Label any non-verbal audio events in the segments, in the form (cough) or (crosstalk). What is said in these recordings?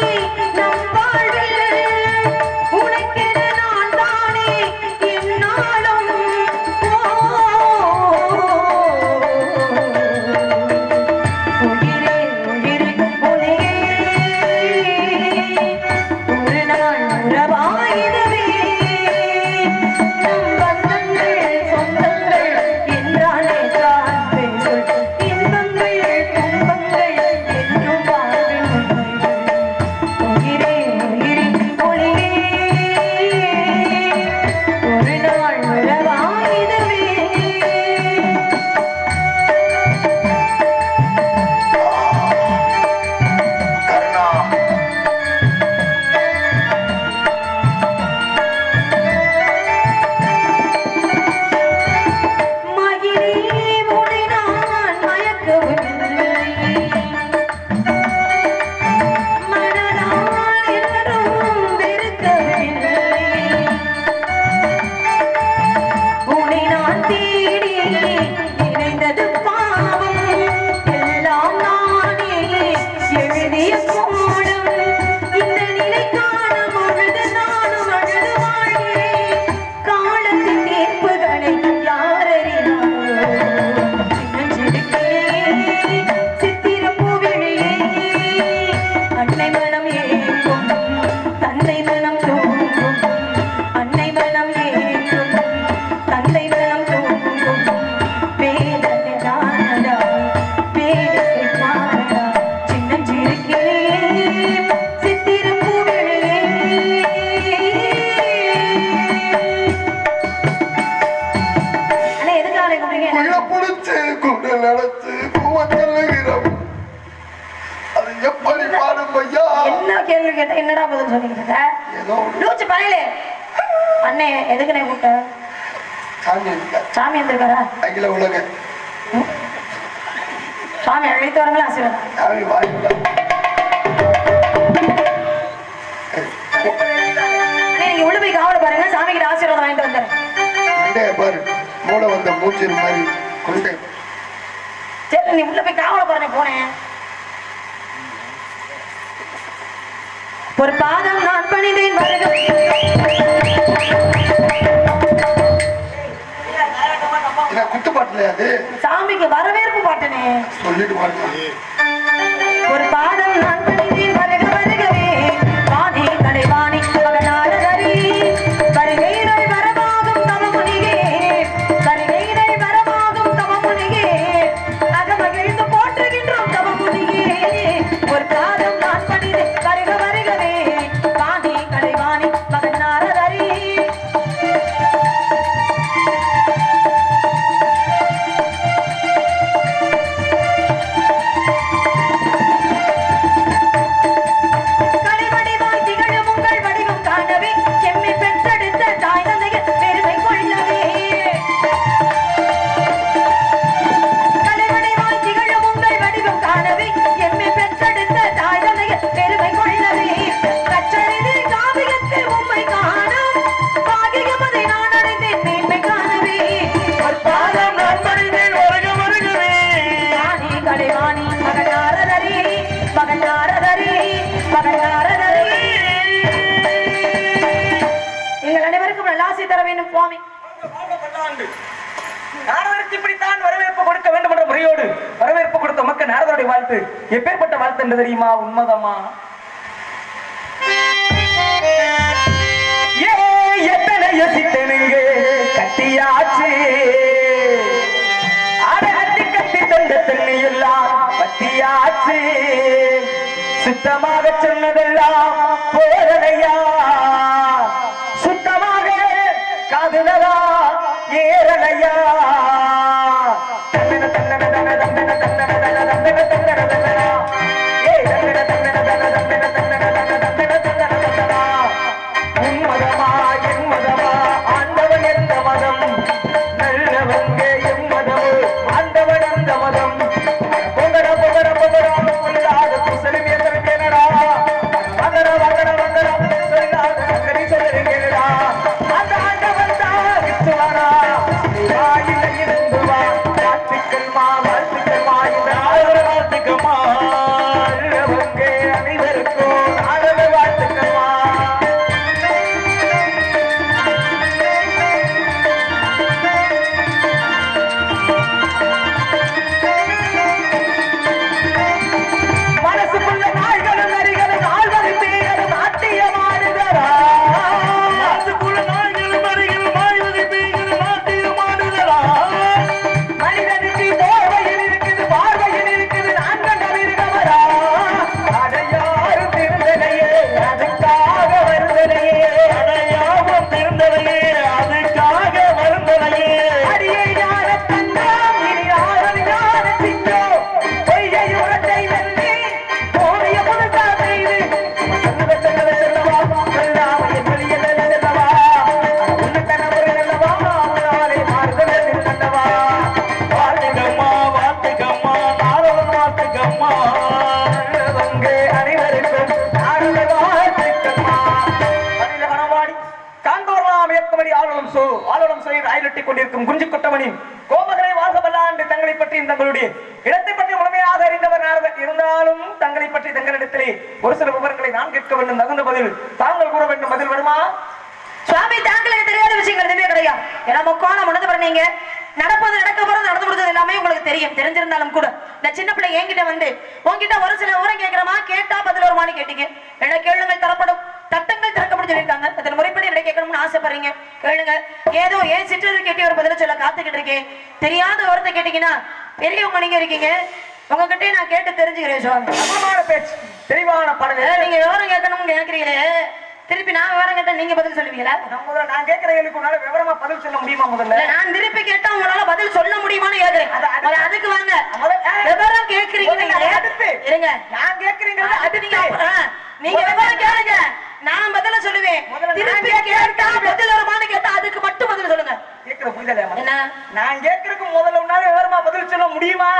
তুই தந்தை மனம் என்னடா பதில் சொல்லிட்டு இருக்க? லூச்சு பயலே அண்ணே எதுக்கு நான் கூப்பிட்டேன் சாமி வந்திருக்காரா அகில உலக. சாமி அழைத்து வரங்களா ஆசீர்வாதம்? நீங்க உள்ள போய் காவல பாருங்க சாமி கிட்ட ஆசீர்வாதம் வாங்கிட்டு வந்துடுறேன். பாரு மூளை வந்த மூச்சு மாதிரி சரி நீ உள்ள போய் காவல பாருங்க போனேன். ஒரு பாதம் நான் பணிந்தேன் சாமிக்கு வரவேற்பு பாட்டுனே. சொல்லிட்டு ஒரு பாதம் நான் எங்கள் அனைவருக்கும் நல்லாசி தர வேண்டும் சுவாமி. நாரதருக்கு இப்படித்தான் வரவேற்பு கொடுக்க வேண்டும் முறையோடு வரவேற்பு கொடுத்த மக்கள் நாரதருடைய வாழ்த்து. எப்பேற்பட்ட வாழ்த்து தெரியுமா? உண்மதமா? ஏ எத்தனை யோசித்தனுங்க கட்டியாச்சு. அரை கட்டி கட்டி தந்த தண்ணி எல்லாம் கட்டியாச்சு சித்தமாக சொன்னதெல்லாம் போதனையா? இருக்கும் குஞ்சு வாசமல்லா என்று தங்களை பற்றி தங்களுடைய இடத்தை பற்றி முழுமையாக அறிந்தவர் இருந்தாலும் தங்களை பற்றி தங்களிடத்திலே ஒரு சில விவரங்களை நான் கேட்க வேண்டும். தகுந்த பதில் தாங்கள் கூற வேண்டும். பதில் வருமா? சுவாமி தாங்களுக்கு தெரியாத விஷயங்கள் எதுவுமே கிடையாது ஏன்னா முக்கோணம் உணர்ந்து பண்ணீங்க நடப்பது நடக்க போறது நடந்து முடிஞ்சது எல்லாமே உங்களுக்கு தெரியும். தெரிஞ்சிருந்தாலும் கூட. இந்த சின்ன பிள்ளை என்கிட்ட வந்து உங்ககிட்ட ஒரு சில விவரம் கேட்கிறமா கேட்டா பதில் வருமானு கேட்டீங்க. என்ன கேளுங்கள் தரப்படும். தட்டங்கள் திறக்கப்படும் சொல்லியிருக்காங்க. அதன் முறைப்படி என்ன கேட்கணும்னு ஆசைப்படுறீங்க? கேளுங்க. ஏதோ ஏன் சிற்றதை கேட்டி ஒரு பதில சொல்ல காத்துக்கிட்டு இருக்கேன். தெரியாத விவரத்தை கேட்டீங்கன்னா பெரியவங்க நீங்க இருக்கீங்க. உங்ககிட்டயே நான் கேட்டு தெரிஞ்சுக்கிறேன் சுவாமி. பேச்சு. தெளிவான ஏ, பாடல் நீங்க விவரம் கேட்கணும்னு கேட்கறீங்களே திருப்பி நான் விவரம் கேட்டா நீங்க பதில் சொல்லுவீங்களா? நான் முதல்ல நான் கேட்கிற கேள்விக்கு உன்னால விவரமா பதில் சொல்ல முடியுமா முதல்ல? நான் திருப்பி கேட்டா உங்களால பதில் சொல்ல முடியுமான்னு கேக்குறேன். அதுக்கு வாங்க. விவரம் கேக்குறீங்க. இருங்க. நான் கேட்கிறீங்கிறது அது நீங்க நீங்க விவரம் கேளுங்க. நான் பதில சொல்லுவேன். முதல்ல நான் திருப்பி. கேட்டா பதில் வருமான்னு கேட்டா அதுக்கு மட்டும் பதில் சொல்லுங்க. கேட்கிற புரியல என்ன? நான் கேட்கறதுக்கு முதல்ல உன்னால விவரமா பதில் சொல்ல முடியுமா?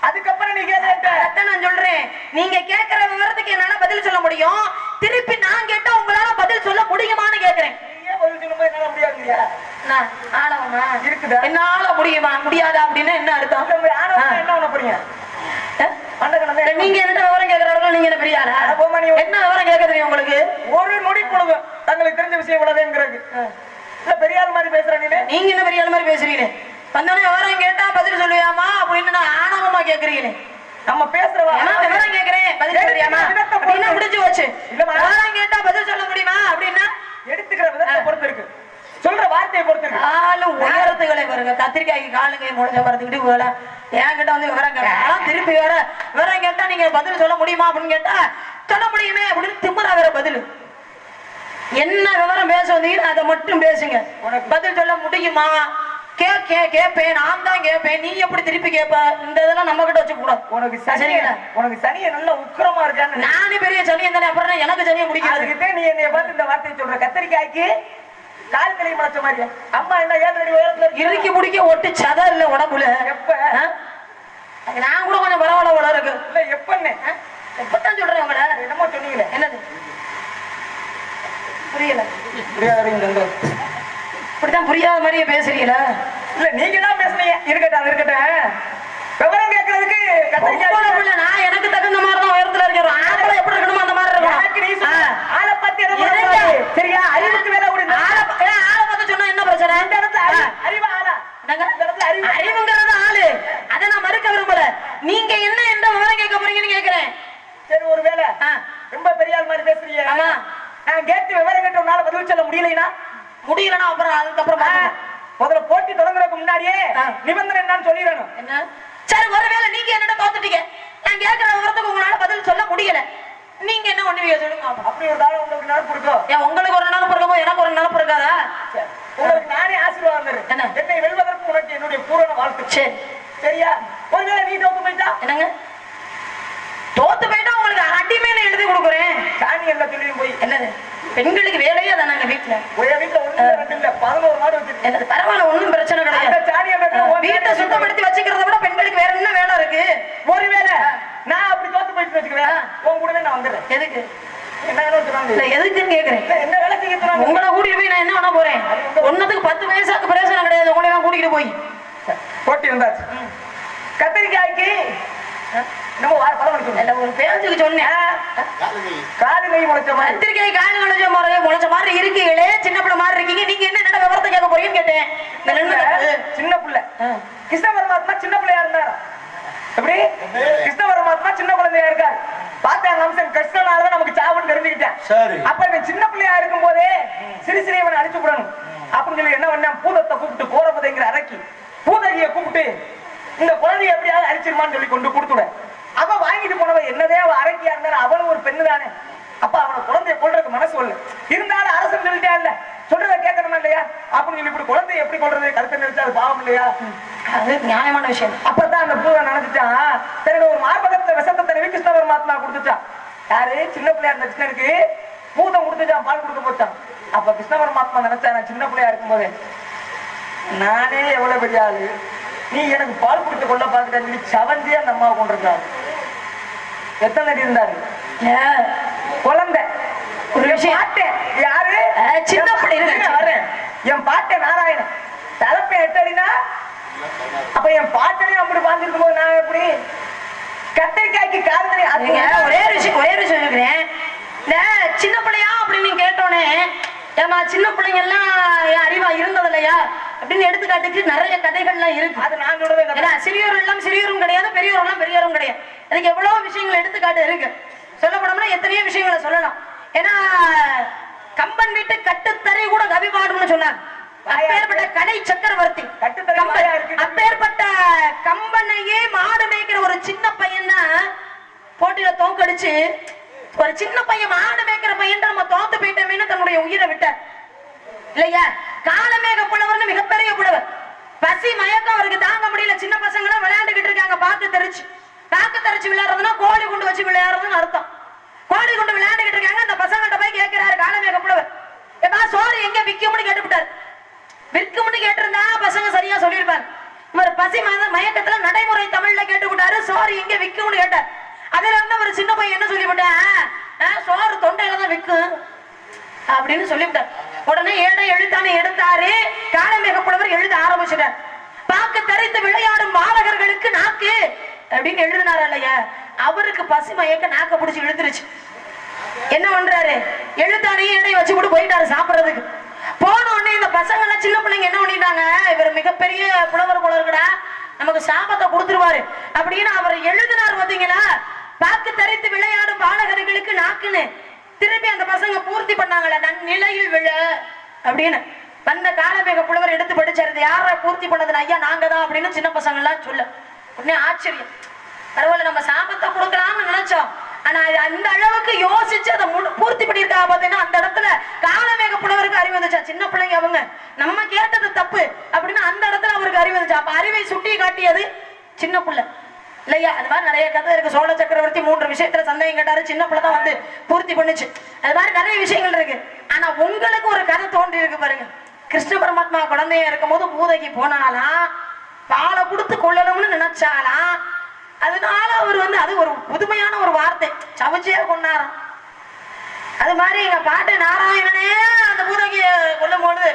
அதுக்கப்புறம் நீ கேட்ட நான் சொல்றேன். நீங்க கேக்குற விவரத்துக்கு என்னால பதில் சொல்ல முடியும். திருப்பி நான் கேட்டா உங்களால பதில் சொல்ல முடியுமான்னு கேக்குறேன் என்னால முடியுமா? முடியாதா அப்படின்னு என்ன அர்த்தம்? நீங்க என்ன விவரம் கேக்குற நீங்க என்ன பெரிய ஆளா? அட போம்மா, நீ ஒரு- என்ன விவரம் கேட்க தெரியும் உங்களுக்கு ஒரு நொடி பொழுது தங்களுக்கு தெரிஞ்ச விஷயம் இவ்வளவுங்கிறது இல்ல பெரிய ஆள் மாதிரி பேசுற நீனே? நீங்க என்ன பெரிய ஆள் மாதிரி பேசுறீங்க? வந்தோடனே விவரம் கேட்டா பதில் சொல்லுவியாமா அப்படின்னு நான் ஆணவமா கேக்குறீங்களே. நம்ம பேசுறவா? விவரம் கேக்குறேன். பதில் பொறுத்து. அப்படின்னா முடிஞ்சு வச்சு இல்லம்மா. விவரம் கேட்டா பதில் சொல்ல முடியுமா அப்படின்னா? எடுத்துக்கிற விதத்தை பொறுத்து இருக்கு. சொல்ற வார்த்தையை பொறுத்து ஆளு உயரத்துகளை பாருங்க கத்திரிக்காய்க்கு காலுங்க முளைஞ்ச மரத்துக்கிட்டு போல என்கிட்ட வந்து விவரம் கேட்டா திருப்பி வேற விவரம் கேட்டா நீங்க பதில் சொல்ல முடியுமா அப்படின்னு கேட்டா சொல்ல முடியுமே அப்படின்னு திமுறா வேற பதில். என்ன விவரம் பேச வந்தீங்கன்னா அதை மட்டும் பேசுங்க. உனக்கு- பதில் சொல்ல முடியுமா? கே கே கேப்பேன். நான் தான் கேட்பேன் நீ எப்படி திருப்பி கேட்ப இந்த இதெல்லாம் நம்ம கிட்ட கூடாது உனக்கு சரிங்களா? உனக்கு சனிய நல்ல உக்கிரமா இருக்கான்னு நானே பெரிய சனியன் தானே. அப்புறம் என்ன எனக்கு சனியை முடிக்காது அதுக்கிட்டே நீ என்னைய பார்த்து இந்த வார்த்தையை சொல்ற. கத்திரிக்காய்க்கு கால் கிளை முளைச்ச மாதிரி அம்மா என்ன ஏழு அடி உயரத்துல? இறுக்கி முடிக்க ஒட்டு சத இல்ல உடம்புல. எப்ப? நான் கூட கொஞ்சம் பரவாயில்ல உடம்பு இருக்கு. இல்ல எப்பன்னு? இப்பதான் சொல்றேன் உங்களை. என்னமோ சொன்னீங்களே. என்னது? புரியல. புரியாத இப்படிதான் புரியாத மாதிரியே பேசுறீங்களா? இல்ல நீங்க தான் பேசுனீங்க. இருக்கட்டும் அது இருக்கட்டும். விவரம் கேட்கறதுக்கு கத்திரிக்காய் நான் எனக்கு தகுந்த மாதிரி தான் உயரத்துல இருக்கிறோம் ஆம்பளை எப்படி இருக்கணுமோ அந்த மாதிரி எனக்கு நீ இருக்கும் சொன்ன ஆ. ஆளை பத்தி எதை இருங்க. பண்ணக்கூடாது. சரியா? அறிவுக்கு வேலை விடு. ஆளை ஆளை பார்த்து சொன்னா என்ன பிரச்சனை? இந்த இடத்துல அறிவு ஆளா? அறிவுங்கிறது ஆளு. அதை நான் மறுக்க விரும்பல. நீங்க என்ன எந்த விவரம் கேட்க போறீங்கன்னு கேக்குறேன். சரி ஒரு வேலை ஆ. ரொம்ப பெரிய ஆள் மாதிரி பேசுறீங்க. ஆமா. நான் கேட்டு விவரம் கேட்ட உன்னால பதில் சொல்ல முடியலைன்னா முடியலன்னா அப்புறம் அதுக்கப்புறம். முதல்ல போட்டி தொடங்குறதுக்கு முன்னாடியே. நிபந்தனை என்னன்னு சொல்லிடணும். என்ன? சரி ஒருவேளை நீங்க என்னிட்ட தோத்துட்டீங்க நான் கேட்கிற விவரத்துக்கு உங்களால பதில் சொல்ல முடியல. நீங்க என்ன பண்ணுவீங்க சொல்லுங்க. அப்படி ஒரு காலம் உங்களுக்கு நினைப்பு இருக்கும் ஏன் உங்களுக்கு ஒரு நினப்பு இருக்குமோ எனக்கு ஒரு இருக்காதா சரி, உங்களுக்கு நானே ஆசீர்வாதம் தரேன். என்ன? என்னை வெல்வதற்கு உனக்கு என்னுடைய பூரண வாழ்த்து. சரி. சரியா? ஒருவேளை நீ தோத்து போயிட்டா? என்னங்க? உங்களுக்கு அடிமையில எழுதி கொடுக்குறேன். என்ன சொல்லியும் போய் என்னது? பெண்களுக்கு வேலையே தானாங்க வீட்டுல ஒரே வீட்டுல ஒண்ணு இல்ல, பதினோரு மாடு வச்சிருக்கேன் என்னது பரவாயில்ல ஒண்ணும் பிரச்சனை கிடையாது. வீட்டை சுத்தப்படுத்தி வச்சுக்கிறத விட பெண்களுக்கு வேற என்ன வேலை இருக்கு? ஒருவேளை நான் அப்படி தோத்து போயிட்டு வச்சுக்கிறேன் உன் கூடவே நான் வந்துடுறேன். எதுக்கு? உங்களை கூட்டிட்டு போய் நான் என்ன பண்ண போறேன்? ஒன்னதுக்கு பத்து வயசாக்கு பிரயோசனம் கிடையாது. உங்களை கூட்டிட்டு போய். போட்டி வந்தாச்சு. கத்திரிக்காய்க்கு நம்ம வா பழம் எடுக்கணும் இல்ல ஒரு பேச்சுக்கு சொன்னேன். காது நெய் முளைச்ச மாதிரி. காய் முளைச்ச மாதிரி முளைச்ச மாதிரி இருக்கீங்களே சின்ன பிள்ளை மாதிரி இருக்கீங்க. நீங்க என்ன என்னோட விவரத்தை கேட்க போறீங்கன்னு கேட்டேன். சின்ன பிள்ளை. கிருஷ்ண பரமாத்மா சின்ன பிள்ளையா இருந்தாரா? எப்படி? கிருஷ்ண பரமாத்மா சின்ன குழந்தையா இருக்காரு. பார்த்தாங்க அம்சன் கிருஷ்ணனால தான் நமக்கு சாவுன்னு தெரிஞ்சுக்கிட்டேன். சரி. அப்ப இவன் சின்ன பிள்ளையா இருக்கும் போதே சிறு சிறு இவனை அழிச்சு விடணும். அப்படின்னு சொல்லி என்ன பண்ண பூதத்தை கூப்பிட்டு கோரபதைங்கிற அரைக்கி பூதகிய கூப்பிட்டு இந்த குழந்தைய எப்படியாவது அழிச்சிருமான்னு சொல்லி கொண்டு கொடுத்துட அவ வாங்கிட்டு போனவ என்னதே அவ அரக்கியா இருந்தாலும் அவளும் ஒரு பெண்ணு தானே அப்ப அவனை குழந்தைய கொள்றதுக்கு மனசு வரல. இருந்தாலும் அரசன் சொல்லிட்டா இல்ல. சொல்றத கேட்கணுமா இல்லையா? அப்படின்னு சொல்லி இப்படி குழந்தைய எப்படி கொள்றது கருத்து நினைச்சா அது பாவம் இல்லையா? அது நியாயமான விஷயம். அப்பதான் அந்த பூவை நினைச்சிட்டான் தன்னோட ஒரு மார்பகத்துல விஷத்தை தடவி கிருஷ்ண பரமாத்மா கொடுத்துச்சான் யாரு? சின்ன பிள்ளையா இருந்த கிருஷ்ணனுக்கு பூதம் கொடுத்துச்சான் பால் கொடுக்க போச்சான் அப்ப கிருஷ்ண பரமாத்மா நினைச்சா நான் சின்ன பிள்ளையா இருக்கும்போதே நானே எவ்வளவு பெரிய ஆளு. நீ எனக்கு பால் கொடுத்து கொள்ள பாத்துட்டேன்னு சொல்லி சவஞ்சே அந்த அம்மாவை கொண்டிருக்காரு எத்தனை அடி இருந்தாரு? குழந்தை. ஒரு விஷயம். யாரு? சின்ன பிள்ளை. வரேன். என் பாட்டன் நாராயணன். தலைப்பை எட்டு அடி அப்ப என் பாட்டனே அப்படி பாத்துருக்கும் போது நான் எப்படி? கத்திரிக்காய்க்கு ஒரே ஒரு விஷயம் ஒரே ஒரு விஷயம் சொல்லிக்கிறேன் இந்த சின்ன பிள்ளையா அப்படின்னு கேட்டோன்னே ஏமா சின்ன பிள்ளைங்க எல்லாம் அறிவா இருந்தது இல்லையா அப்படின்னு எடுத்துக்காட்டுக்கு நிறைய கதைகள்லாம் இருக்கு. அது நான் ஏன்னா சிறியோர் எல்லாம் சிறியோரும் கிடையாது பெரியோர் எல்லாம் பெரியோரும் கிடையாது. அதுக்கு எவ்வளவு விஷயங்கள் எடுத்துக்காட்டு இருக்கு. சொல்ல போனோம்னா எத்தனையோ விஷயங்களை சொல்லலாம். ஏன்னா கம்பன் வீட்டு கட்டுத்தறி கூட கவி பாடும்னு சொன்னாங்க. அப்பேற்பட்ட கடை சக்கரவர்த்தி. அப்பேற்பட்ட கம்பனையே மாடு மேய்க்கிற ஒரு சின்ன பையன் போட்டியில தோக்கடிச்சு ஒரு சின்ன பையன் மாடு மேய்க்கிற பையன் நம்ம தோத்து போயிட்டோமேனு தன்னுடைய உயிரை விட்டார். இல்லையா? காலமேக புலவர்னு மிகப்பெரிய புலவர். பசி மயக்கம் அவருக்கு தாங்க முடியல. சின்ன பசங்க எல்லாம் விளையாண்டுகிட்டு இருக்காங்க பாத்து தெரிச்சு. பாக்கு தெரிச்சு விளையாடுறதுன்னா கோழி குண்டு வச்சு விளையாடுறதுன்னு அர்த்தம். கோழி குண்டு விளையாண்டுகிட்டு இருக்காங்க அந்த பசங்கள்ட்ட போய் கேட்கிறாரு காலமேக புலவர். ஏப்பா சோறு எங்க விற்கும்னு கேட்டுவிட்டாரு. விற்கும்னு கேட்டிருந்தா பசங்க சரியா சொல்லியிருப்பாரு. இவர் பசி மத- மயக்கத்துல நடைமுறை தமிழ்ல கேட்டுவிட்டாரு சோறு எங்க விற்கும்னு கேட்டார். அதுல இருந்து ஒரு சின்ன பையன் என்ன சொல்லிவிட்டேன்? சோறு தொண்டையில தான் விற்கும் அப்படின்னு சொல்லிவிட்டார் உடனே ஏழை எழுத்தானே எடுத்தாரு. காலமேக புலவர் எழுத ஆரம்பிச்சிட்டார். பாக்கு தரித்து விளையாடும் பாலகர்களுக்கு நாக்கு அப்படின்னு எழுதினார் இல்லையா? அவருக்கு பசுமையக்க நாக்க பிடிச்சி இழுத்துருச்சு. என்ன பண்றாரு? எழுத்தானையும் எடை வச்சு கூட போயிட்டாரு சாப்பிடுறதுக்கு. போன உடனே இந்த பசங்க எல்லாம் சின்ன பிள்ளைங்க என்ன பண்ணிட்டாங்க? இவர் மிகப்பெரிய புலவர் போல நமக்கு சாபத்தை கொடுத்துருவாரு. அப்படின்னு அவர் எழுதினார் பாத்தீங்களா வாக்கு தரித்து விளையாடும் பாலகர்களுக்கு நாக்குன்னு. திருப்பி அந்த பசங்க பூர்த்தி பண்ணாங்களே நன் நிலையில் விழ. அப்படின்னு வந்த காலமேக புலவர் எடுத்து படிச்சாரு இது யாரா பூர்த்தி பண்ணதுன்னு? ஐயா நாங்க தான். அப்படின்னு சின்ன பசங்க எல்லாம் சொல்ல. உடனே ஆச்சரியம். பரவாயில்ல நம்ம சாபத்தை கொடுக்கலாம்னு நினைச்சோம். ஆனா அந்த அளவுக்கு யோசிச்சு அதை முழு- பூர்த்தி பண்ணியிருக்காங்க பாத்தீங்கன்னா அந்த இடத்துல காலமேக புலவருக்கு அறிவு வந்துச்சா? சின்ன பிள்ளைங்க அவங்க. நம்ம கேட்டது தப்பு அப்படின்னு அந்த இடத்துல அவருக்கு அறிவு வந்துச்சா? அப்ப அறிவை சுட்டி காட்டியது சின்ன பிள்ளை. இல்லையா? அது மாதிரி நிறைய கதை இருக்கு. சோழ சக்கரவர்த்தி மூன்று விஷயத்துல சந்தேகம் கேட்டாரு. சின்ன பிள்ளை தான் வந்து பூர்த்தி பண்ணுச்சு. அது மாதிரி நிறைய விஷயங்கள் இருக்கு. ஆனா உங்களுக்கு ஒரு கதை தோன்றி இருக்கு பாருங்க. கிருஷ்ண பரமாத்மா குழந்தையா இருக்கும் போது பூதகி போனாலாம் பாலை கொடுத்து கொள்ளணும்னு நினைச்சாலாம் அதனால அவர் வந்து அது ஒரு புதுமையான ஒரு வார்த்தை. சமைச்சியா கொண்டாராம் அது மாதிரி எங்க பாட்டு நாராயணனே அந்த பூதகிய கொல்லும் பொழுது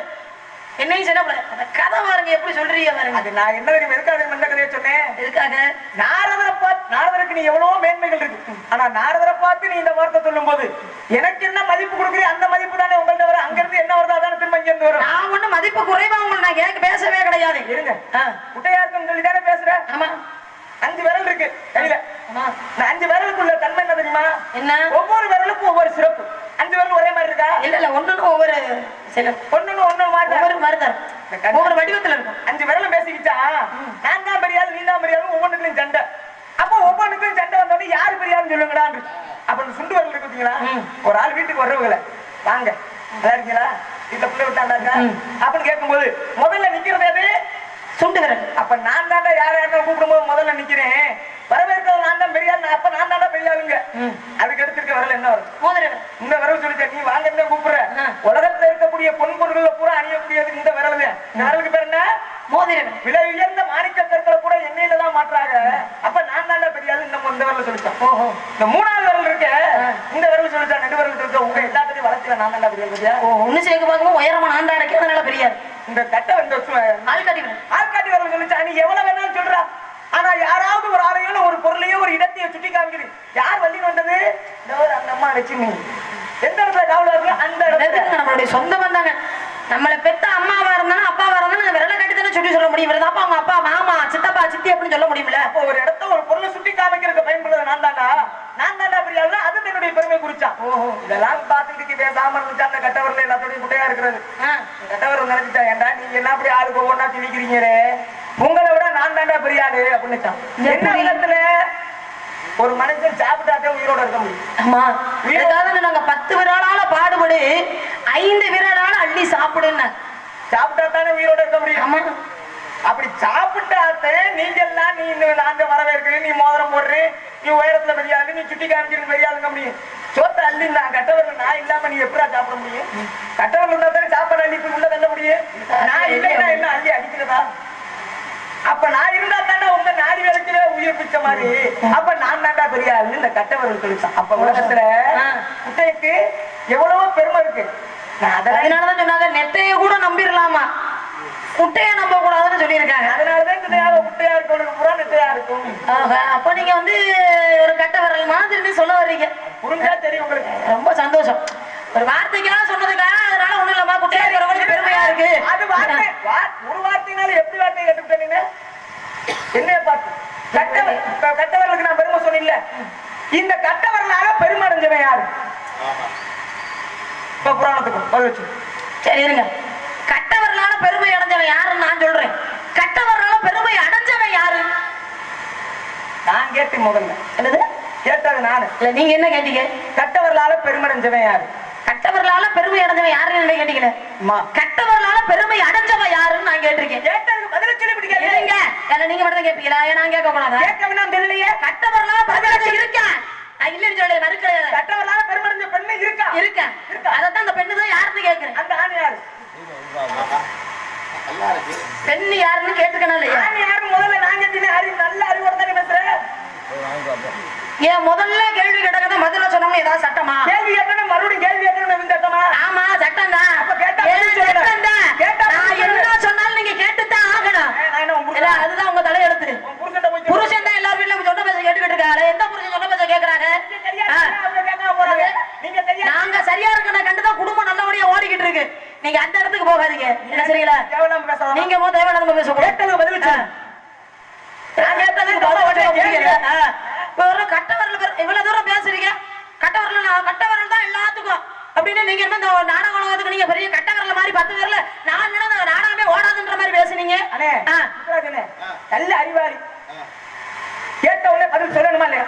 என்னையும் அந்த கதை பாருங்க எப்படி சொல்றீங்க பாருங்க. அது நான் என்ன எதுக்காக இந்த கதையை சொன்னேன்? எதுக்காக? நாரதரை பார்த்து நாரதருக்கு நீ எவ்வளவோ மேன்மைகள் இருக்கு. ஆனா நாரதரை பார்த்து நீ இந்த வார்த்தை சொல்லும் போது எனக்கு என்ன மதிப்பு கொடுக்குறீ அந்த மதிப்பு தானே உங்கள்ட்ட வரும். அங்க இருந்து என்ன வருதோ அதானே திரும்ப இங்க இருந்து வரும். நான் ஒண்ணும் மதிப்பு குறைவா உங்களை நான் கேட்க பேசவே கிடையாது. இருங்க. குட்டையாருக்கும் சொல்லி தானே பேசுற? ஆமா. அஞ்சு விரல் இருக்கு கையில. இந்த அஞ்சு விரலுக்குள்ள தன்மை என்ன தெரியுமா? என்ன? ஒவ்வொரு விரலுக்கும் ஒவ்வொரு சிறப்பு. அஞ்சு விரல் ஒரே மாதிரி இருக்கா? இல்ல இல்ல ஒண்ணுன்னு ஒவ்வொரு சில ஒண்ணு ஒண்ணு மாதிரி ஒவ்வொரு மருந்தர் ஒவ்வொரு வடிவத்துல இருக்கும். அஞ்சு விரலும் பேசிக்கிச்சா? நான் தான் பெரியாள் நீ தான் ஒவ்வொன்றுக்கும் சண்டை. அப்போ ஒவ்வொன்றுக்கும் சண்டை வந்தோடனே யாரு பெரியாள்னு சொல்லுங்கடான்னு அப்ப இந்த சுண்டு விரல் இருக்கு பாத்தீங்களா? ஒரு ஆள் வீட்டுக்கு வர்றவங்கள வாங்க. நல்லா இருக்கீங்களா? வீட்டுல பிள்ளை விட்டாண்டாக்கா அப்படின்னு கேட்கும்போது முதல்ல நிக்கிறது சுண்டு விரல். அப்ப நான் தாண்டா யார் யாரும் கூப்பிடும்போது முதல்ல நிக்கிறேன். வரவேற்கிறது நான் தான் பெரியாள் நான் அப்ப நான் தாண்டா பெரியாளுங்க. அதுக்கு அடுத்து இருக்க விரல் என்ன வரும்? விரல் இந்த விரல் சொல்லிட்ட நீ வாங்க கூப்பிடுற. உலகத்துல இருக்கக்கூடிய பொன் பொருள்களை பூரா அணியக்கூடியது இந்த விரல் தான் விரலுக்கு பேர் என்ன? மோதிர விரல் விலை உயர்ந்த மாணிக்க கற்களை கூட எண்ணெயில தான் மாற்றாங்க அப்ப நான் தாண்டா பெரியாள் இந்த இந்த விரல் சொல்லிட்டேன். ஓஹோ. இந்த மூணாவது விரல் இருக்க. இந்த விரல் சொல்லிட்டா விரல் இருக்க. உங்க எல்லாத்தையும் வளர்த்துல நான் பெரியாள் பெரியா. ஓ ஒண்ணு சேர்க்க உயரமா ஆண்டா அடைக்க அதனால பெரியார் இந்த கட்டை இந்த சு- ஆள்காட்டி ஆள்காட்டி விரல் சொல்லிச்சா நீ எவ்வளவு வேணாலும் சொல்றா. ஆனா யாராவது ஒரு ஆளையோ இல்ல ஒரு பொருளையோ ஒரு இடத்தையோ சுட்டி காமிக்குது யார் வள்ளின்னு வந்தது இந்த ஒரு அந்த அம்மா லட்சுமி. எந்த இடத்துல காவலா இருக்கு அந்த இடத்துல. நம்மளுடைய சொந்த பந்தாங்க நம்மளை பெத்த அம்மாவா இருந்தாலும் அப்பாவா இருந்தாலும் விரலை கட்டி தானே சுட்டி சொல்ல முடியும். இவர்தாப்பா அவங்க அப்பா மாமா சித்தப்பா சித்தி அப்படின்னு சொல்ல முடியுமில்ல அப்போ ஒரு இடத்த ஒரு பொருளை சுட்டி காமிக்கிறதுக்கு பயன்படுறது நான் தாண்டா? நான் தாண்டா பெரியாள் அது தன்னுடைய பெருமை குறிச்சான் ஓஹோ. இதெல்லாம் பார்த்துட்டு பேசாம இருந்துச்சா அந்த கட்டவரில் எல்லாத்தோடையும் குட்டையா இருக்கிறது. கட்டவர் நினைச்சிட்டா ஏன்டா நீங்க என்ன அப்படி ஆளுக்கு ஒவ்வொன்றா திணிக்கிறீங்களே உங்களை விட நான் தாண்டா பெரிய ஆளு அப்படின்னு என்ன? விதத்துல ஒரு மனுஷன் சாப்பிட்டாட்டே உயிரோட இருக்க முடியும்? ஆமா. இதுக்காக நாங்க பத்து விரலால பாடுபடு ஐந்து விரலால அள்ளி சாப்பிடுன்னு. சாப்பிட்டா தானே உயிரோட இருக்க முடியும்? ஆமா. அப்படி சாப்பிட்டாத்தே நீங்க எல்லாம் நீ நாங்க வரவேற்கிறேன் நீ மோதிரம் போடுற நீ உயரத்துல பெரிய ஆளு நீ சுட்டி காமிக்கிறது பெரிய ஆளுங்க முடியும். சோத்த அள்ளி நான் கட்டவரில் நான் இல்லாம நீ எப்படா சாப்பிட முடியும்? கட்டவரில் இருந்தா தானே சாப்பாடு அள்ளி உள்ள தள்ள முடியும்? நான் இல்லைன்னா என்ன அள்ளி அடிக்கிறதா? அப்ப நான் இருந்தா தாண்டா உங்க நாடி வரைக்கும் உயிர் பிச்ச மாதிரி. அப்ப நான் தாண்டா பெரிய ஆளு இந்த கட்டவர்கள் கழிச்சான் அப்ப உலகத்துல. குட்டைக்கு எவ்வளவோ பெருமை இருக்கு. அதனாலதான் சொன்னாங்க நெட்டைய கூட நம்பிடலாமா குட்டையை நம்ப கூடாதுன்னு சொல்லியிருக்காங்க. அதனாலதான் முட்டையா இருக்கும் உனக்கு புறா நெட்டையா இருக்கும். அப்ப நீங்க வந்து ஒரு கட்ட வரல் மாதிரி சொல்ல வர்றீங்க. புரிஞ்சா தெரியும் உங்களுக்கு. ரொம்ப சந்தோஷம். ஒரு வார்த்தைக்காக சொன்னதுக்காக அதனால ஒண்ணும் இல்லம்மா குட்டையா இருக்கிறவங்களுக்கு இருக்கு. அது வார்த்தை. (laughs) ஒரு வார்த்தைனால எப்படி வார்த்தை கட்டுக்கிட்ட நீங்க என்னைய பார்த்து. கட்டவர் கட்டவர்களுக்கு நான் பெருமை சொன்னில்ல இந்த கட்டவர்களாக பெருமை அடைஞ்சவன் யாரு இப்ப புராணத்துக்கு பதில் வச்சு சரி இருங்க. கட்டவர்களால பெருமை அடைஞ்சவன் யாருன்னு நான் சொல்றேன். கட்டவர்களால பெருமை அடைஞ்சவன் யாரு? நான் கேட்டேன் முதல்ல. என்னது? கேட்டது நானு. இல்ல நீங்க என்ன கேட்டீங்க? கட்டவர்களால பெருமை அடைஞ்சவன் யாரு? கட்டவர்களால பெருமை அடைஞ்சவன் யாருன்னு என்ன கேட்டீங்களே? அம்மா கட்டவர்களால பெருமை அடைஞ்சவன் யாருன்னு நான் கேட்டிருக்கேன். கேட்டதுக்கு பதில் சொல்லி இல்ல நீங்க மட்டும் தான் கேட்பீங்களா நான் கேட்க கூடாதா? தெரியலையே அடைஞ்ச இருக்கேன் நான் இல்லைன்னு சொல்லி மறுக்கிறேன் கட்டவர்களால பெருமை அடைஞ்ச பெண்ணு இருக்கா? இருக்கேன் அதான் அந்த பெண்ணு தான் யாருன்னு கேட்கிறேன். அந்த ஆண் யாரு? பெண்ணு யாருன்னு கேட்டுக்கணும் இல்லையா? ஆண் யாரு? முதல்ல நான் கேட்டேன் அறிவு நல்ல அறிவோட தானே பேசுறேன். ஏன் முதல்ல கேள்வி கேட்டதை முதல்ல சொன்னோம்னு ஏதாவது சட்டமா கேள்வி கேட்டா மறுபடியும் கேள்வி கேட்டா இந்த சட்டமா ஆமா சட்டம் தான் அப்ப கேட்டா பதில் சொல்லணும். கேட்டா நான் பதில் என்ன சொல்லணும். சொன்னாலும் நீங்க கேட்டுத்தான் ஆகணும் ஏய், நான் என்ன உன் இல்ல புருஷன் அதுதான் உங்க தலையெழுத்து உன் புருஷன்ட்ட போய் சொல்லு. புருஷன் தான் எல்லார் வீட்லயும் சொன்ன பேச கேட்டுக்கிட்டு இருக்காங்க எந்த புருஷன் சொன்ன பேச கேக்குறாங்க நீங்க சரியா ஆ. இருந்தா அவங்க கேட்காம போறாங்க. நீங்க சரியா நாங்க சரியா இருக்கன கண்டுதான் குடும்பம் நல்லபடியா ஓடிக்கிட்டு இருக்கு நீங்க அந்த இடத்துக்கு போகாதீங்க என்ன சரிங்களா தேவையில்லாம பேசாதம்மா. நீங்க மோ தேவையான நம்ம பேசக்கூடாது கேட்டதுக்கு பதில் சொல்லு. நான் கேட்டதுக்கு பதில் மட்டும் முடியல. ஆ. இப்ப ஒரு கட்டவரல் பேர் இவ்வளவு தூரம் பேசுறீங்க கட்டவரல் நான் கட்டவரல் தான் எல்லாத்துக்கும் அப்படின்னு நீங்க என்ன இந்த நாடக உலகத்துக்கு நீங்க பெரிய கட்டவரல் மாதிரி பத்து பேர்ல நான் என்ன இந்த நாடகமே ஓடாதுன்ற மாதிரி பேசுனீங்க அண்ணே, ஆ. முத்துராஜ் அண்ணே, நல்ல அறிவாளி கேட்ட உடனே பதில் சொல்லணுமா இல்லையா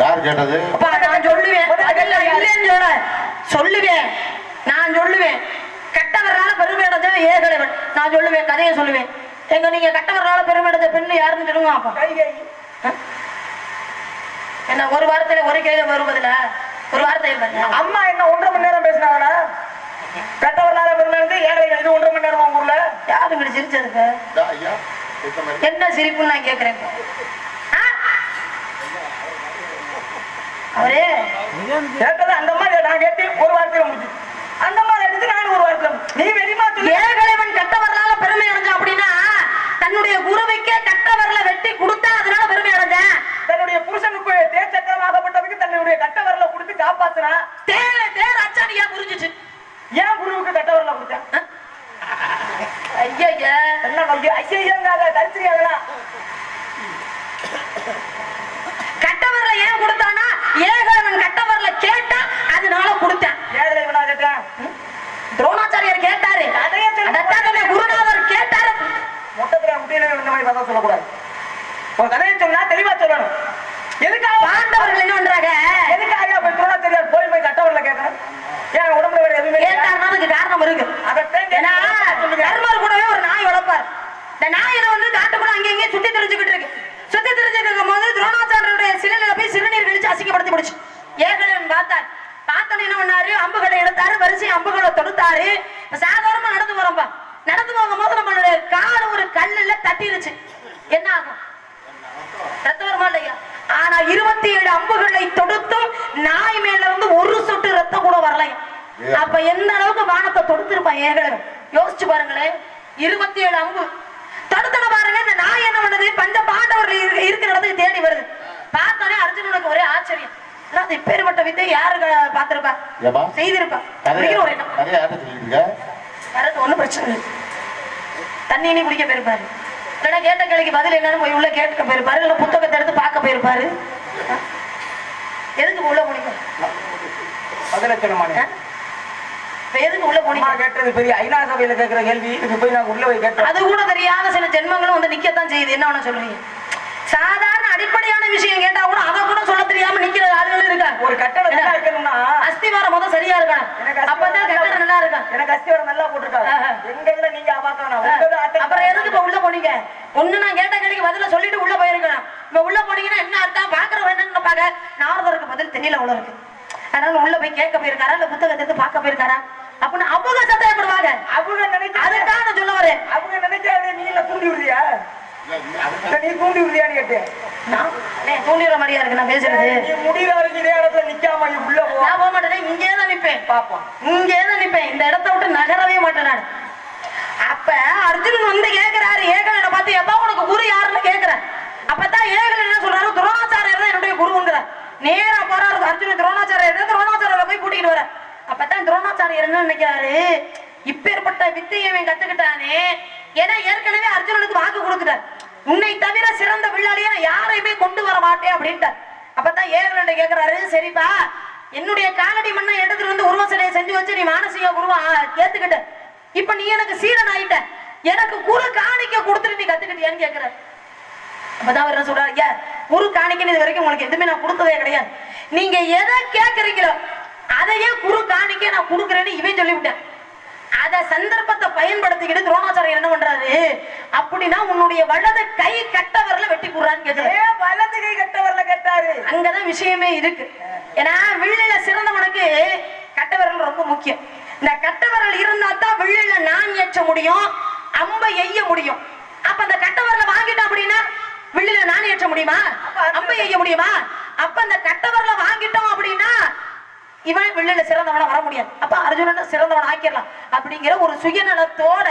யார் கேட்டது அப்பா நான் சொல்லுவேன். பதில் இல்லைன்னு சொல்ல. சொல்லுவேன். நான் சொல்லுவேன். கட்டவரால பெருமை அடைஞ்சவன் ஏகலைவன். நான் சொல்லுவேன் கதையை சொல்லுவேன். எங்க நீங்க கட்டவரால பெருமை அடைஞ்ச பெண்ணு யாருன்னு சொல்லுங்க அப்பா. கை கை. என்ன ஒரு வாரத்துல ஒரு கேள்வி வருவதில்ல ஒரு வார்த்தை அம்மா என்ன ஒன்றரை மணி நேரம் பேசினாங்களா? கட்டவர்களால பெருமை இருந்து ஏழைகள் இது ஒன்றரை மணி நேரமா உங்க ஊர்ல? யாரு இப்படி சிரிச்சதுக்கு என்ன சிரிப்புன்னு நான் கேக்குறேன் இப்போ. ஆ? அவரே கேட்டது அந்த மாதிரி நான் கேட்டு ஒரு வாரத்துல முடிச்சு அந்த மாதிரி எடுத்து நான் ஒரு வாரத்துல. நீ வெளிமா ஏகலைவன் கட்டவரலால பெருமை அடைஞ்சான் அப்படின்னா தன்னுடைய குருவிக்கே கட்டவரல வெட்டி கொடுத்தா அதனால பெருமை அடைஞ்சேன் தன்னுடைய புருஷனுக்கு தேச்சக்கரமாகப்பட்டதுக்கு தன்னுடைய கட்ட வரல கொடுத்து காப்பாத்துனா? தேர தேர் அச்சானியா புரிஞ்சுச்சு. ஏன் குருவுக்கு கட்ட வரல கொடுத்தேன் ஐயா என்ன நோக்கி ஐயங்காத தரிசிரியாகலாம் கட்டவரல ஏன் கொடுத்தானா ஏகலைவன் கட்டவரல கேட்டா அதனால கொடுத்தேன். துரோணாச்சாரியார் கேட்டாரு. குருநாதர் கேட்டாரு. மொத்தத்துல முட்டையில இந்த மாதிரி பார்த்தா சொல்லக்கூடாது. ஒரு கதையை சொன்னா தெளிவா சொல்லணும். எதுக்காக? பாண்டவர்கள் என்ன பண்றாங்க? எதுக்காக போய் துரோணா தெரியாது போய் போய் கட்ட வரல கேட்கணும்? ஏன் உடம்புல வேற எதுவுமே? கேட்டாருன்னா அதுக்கு காரணம் இருக்கு. கேட்கணும். தர்மர் கூடவே ஒரு நாய் வளர்ப்பார். இந்த நாயில வந்து காட்டுக்குள்ள அங்கே இங்கேயும் சுத்தி தெரிஞ்சுக்கிட்டு இருக்கு. சுத்தி தெரிஞ்சுட்டு இருக்கும் போது துரோணாச்சாரியருடைய சிலையில போய் சிறுநீர் கழிச்சு அசிங்கப்படுத்தி முடிச்சு. ஏகலைவன் பார்த்தார் பார்த்தோன்னு என்ன பண்ணாரு? அம்புகளை எடுத்தாரு வரிசை அம்புகளை தொடுத்தாரு. சாதாரணமா நடந்து போறோம்பா நடந்து போகும்போது நம்மளுடைய கால் ஒரு கல்லுல தட்டிருச்சு. என்ன ஆகும்? ரத்தம் வருமா இல்லையா? ஆனா இருபத்தி ஏழு அம்புகளை தொடுத்தும் நாய் மேல வந்து ஒரு சொட்டு ரத்தம் கூட வரலையா அப்ப எந்த அளவுக்கு வானத்தை தொடுத்திருப்பான் ஏகலவன் யோசிச்சு பாருங்களேன். இருபத்தி ஏழு அம்பு. தடுத்தன பாருங்க இந்த நாய் என்ன பண்ணுது? பஞ்ச பாண்டவர்கள் இருக்கு- இருக்கிற இடத்துக்கு தேடி வருது. பார்த்தோன்னே அர்ஜுனனுக்கு ஒரே ஆச்சரியம். இப்பேற்பட்ட வித்தை யாரு ஏம்மா? செய்திருப்பா. ஒண்ணும் பிரச்சனை இல்லை. தண்ணி குடிக்க போயிருப்பாரு. இல்லைன்னா கேட்ட கேள்விக்கு பதில் என்னன்னு போய் உள்ள கேட்க போயிருப்பாரு. இல்ல புத்தகத்தை எடுத்து பார்க்க போயிருப்பாரு? எதுக்கு உள்ள போனீங்க எதுக்கு உள்ள போனீங்க? கேட்டது பெரிய ஐநா சபையில கேட்கிற கேள்வி. இதுக்கு போய் நான் உள்ள போய் கேட்டேன் அது கூட தெரியாத சில ஜென்மங்களும் வந்து நிக்கத்தான் செய்யுது. என்ன வேணா சொல்றீங்க. சாதாரண அடிப்படையான விஷயம் கேட்டா கூட அதை கூட சொல்ல தெரியாம நிக்கிற ஆளுகளும் இருக்காங்க. ஒரு கட்டடம் நல்லா இருக்கணும்னா அஸ்திவாரம் முதல் சரியா இருக்கணும். அப்பதான் கட்டடம் நல்லா இருக்கும் எனக்கு அஸ்திவாரம் நல்லா போட்டிருக்காரு ஆஹா. எங்க இதுல நீங்க பார்க்கணும் உங்களது ஆட்டம் அப்புறம் எதுக்கு இப்ப உள்ள போனீங்க? ஒண்ணு நான் கேட்ட கேள்விக்கு பதில சொல்லிட்டு உள்ள போயிருக்கணும். இப்ப உள்ள போனீங்கன்னா என்ன அர்த்தம்? பாக்குறவங்க என்ன நினைப்பாங்க? நாரதருக்கு பதில் தெரியல உள்ள இருக்கு. அதனால உள்ள போய் கேட்க போயிருக்காரா? இல்ல புத்தகத்தை பார்க்க போயிருக்காரா? அப்படின்னு அவங்க சந்தேகப்படுவாங்க. அவங்க நினைக்க நான் சொல்ல வரேன். அவங்க நினைக்காத நீ இல்ல தூண்டி விடுறியா? நீ தூண்டி விடுறியான்னு கேட்டேன். நான் ஏய், தூண்டிற மாதிரியா இருக்கு நான் பேசுறது? நீ வரைக்கும் இதே இடத்துல நிக்காம உள்ள போ. நான் போக மாட்டேன் இங்கே தான் நிப்பேன். பாப்போம். இங்கே தான் நிப்பேன். இந்த இடத்த விட்டு நகரவே மாட்டேன் நான். அப்ப அர்ஜுனன் வந்து கேக்குறாரு ஏகலனை பார்த்து எப்பா உனக்கு குரு யாருன்னு கேக்குறேன். அப்பதான் ஏகலன் என்ன சொல்றாரு? துரோணாச்சாரியர் தான் என்னுடைய குருங்கிற. நேரா போறாரு அர்ஜுனன் துரோணாச்சாரியர் துரோணாச்சாரியரை போய் கூட்டிட்டு வர அப்பதான் துரோணாச்சாரியர் என்ன நினைக்கிறாரு. இப்பேற்பட்ட வித்தையை இவன் கத்துக்கிட்டானே. ஏன்னா ஏற்கனவே அர்ஜுனனுக்கு வாக்கு கொடுத்துட்டார். உன்னை தவிர சிறந்த வில்லாளியை நான் யாரையுமே கொண்டு வர மாட்டேன் அப்படின்ட்டார். அப்பதான் ஏகலன் கேக்குறாரு சரிப்பா என்னுடைய காலடி மண்ணை எடுத்துட்டு வந்து உருவ சிலையை செஞ்சு வச்சு நீ மானசீக குருவா ஏத்துக்கிட்ட. இப்ப நீ எனக்கு சீரன் ஆயிட்ட எனக்கு குரு காணிக்க கொடுத்துட்டு நீ கத்துக்கிட்டியான்னு கேக்குற அப்பதான் அவர் என்ன சொல்றாரு ஐயா குரு காணிக்கன்னு இது வரைக்கும் உங்களுக்கு எதுவுமே நான் கொடுத்ததே கிடையாது. நீங்க எதை கேக்குறீங்களோ அதையே குரு காணிக்க நான் கொடுக்குறேன்னு இவன் சொல்லிவிட்டேன். அத சந்தர்ப்பத்தை பயன்படுத்திக்கிட்டு துரோணாச்சாரியர் என்ன பண்றாரு? அப்படின்னா உன்னுடைய வலது கை கட்டவரில் வெட்டி கேக்குறாரு. ஏன் வலது கை கட்டவர்ல கேட்டாரு? அங்கதான் விஷயமே இருக்கு. ஏன்னா வில்லில சிறந்தவனுக்கு கட்டவிரல் ரொம்ப முக்கியம். இந்த கட்டவிரல் இருந்தா தான் வில்லில நான் ஏற்ற முடியும் அம்பை எய்ய முடியும். அப்ப அந்த கட்டவிரல வாங்கிட்டோம் அப்படின்னா வில்லில நான் ஏற்ற முடியுமா? அம்பை எய்ய முடியுமா? அப்ப அந்த கட்டவிரல வாங்கிட்டோம் அப்படின்னா இவன் வில்லில சிறந்தவனா வர முடியாது. அப்ப அர்ஜுனனை சிறந்தவன் ஆக்கிடலாம். அப்படிங்கிற ஒரு சுயநலத்தோட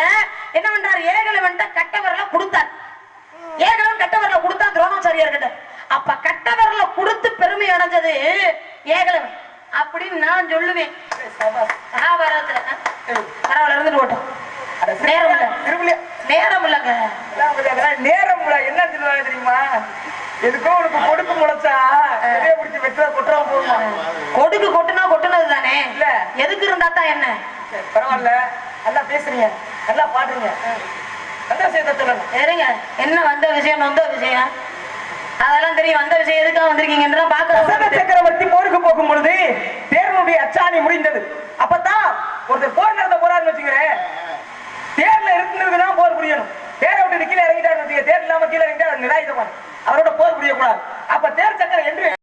என்ன பண்றாரு? ஏகலவன்ட்ட கட்டவரல கொடுத்தார். ஏகலவன் கட்டவரல கொடுத்தா துரோணாச்சாரியார் கிட்ட அப்ப கட்டவரல கொடுத்து பெருமை அடைஞ்சது ஏகலவன். அப்படின்னு நான் சொல்லுவேன். பரவாயில்ல இருந்துட்டு ஓட்டும் நேரம் திரும்பியா நேரம் இல்லங்க. நேரம் இல்ல, என்ன சொல்லுவாங்க தெரியுமா? எதுக்கோ உனக்கு கொடுக்கு முளைச்சா பிடிச்சி வெட்டுற கொட்டுறா போகுமா கொடுக்கு கொட்டுனா கொட்டுனது தானே இல்ல. எதுக்கு இருந்தா தான் என்ன? பரவாயில்ல. நல்லா பேசுறீங்க. நல்லா பாடுறீங்க. நல்லா சொல்லணும் சரிங்க என்ன வந்த விஷயம் வந்த விஷயம்? அதெல்லாம் தெரியும். வந்த விஷயம் எதுக்காக வந்திருக்கீங்கன்னு பாக்க சக்கரவர்த்தி போருக்கு போகும் பொழுது தேர்னுடைய அச்சாணி முடிந்தது அப்பதான் ஒருத்தர் போர் நடத்த போறாருன்னு வச்சுக்கிறேன். தேர்ல இருந்து போர் புரியணும். தேரை விட்டு கீழே இறங்கிட்டாரு தேர் இல்லாம கீழே இறங்கிட்டா நிராயுதமான அவரோட போர் புரியக்கூடாது. அப்ப தேர் சக்கரம் என்று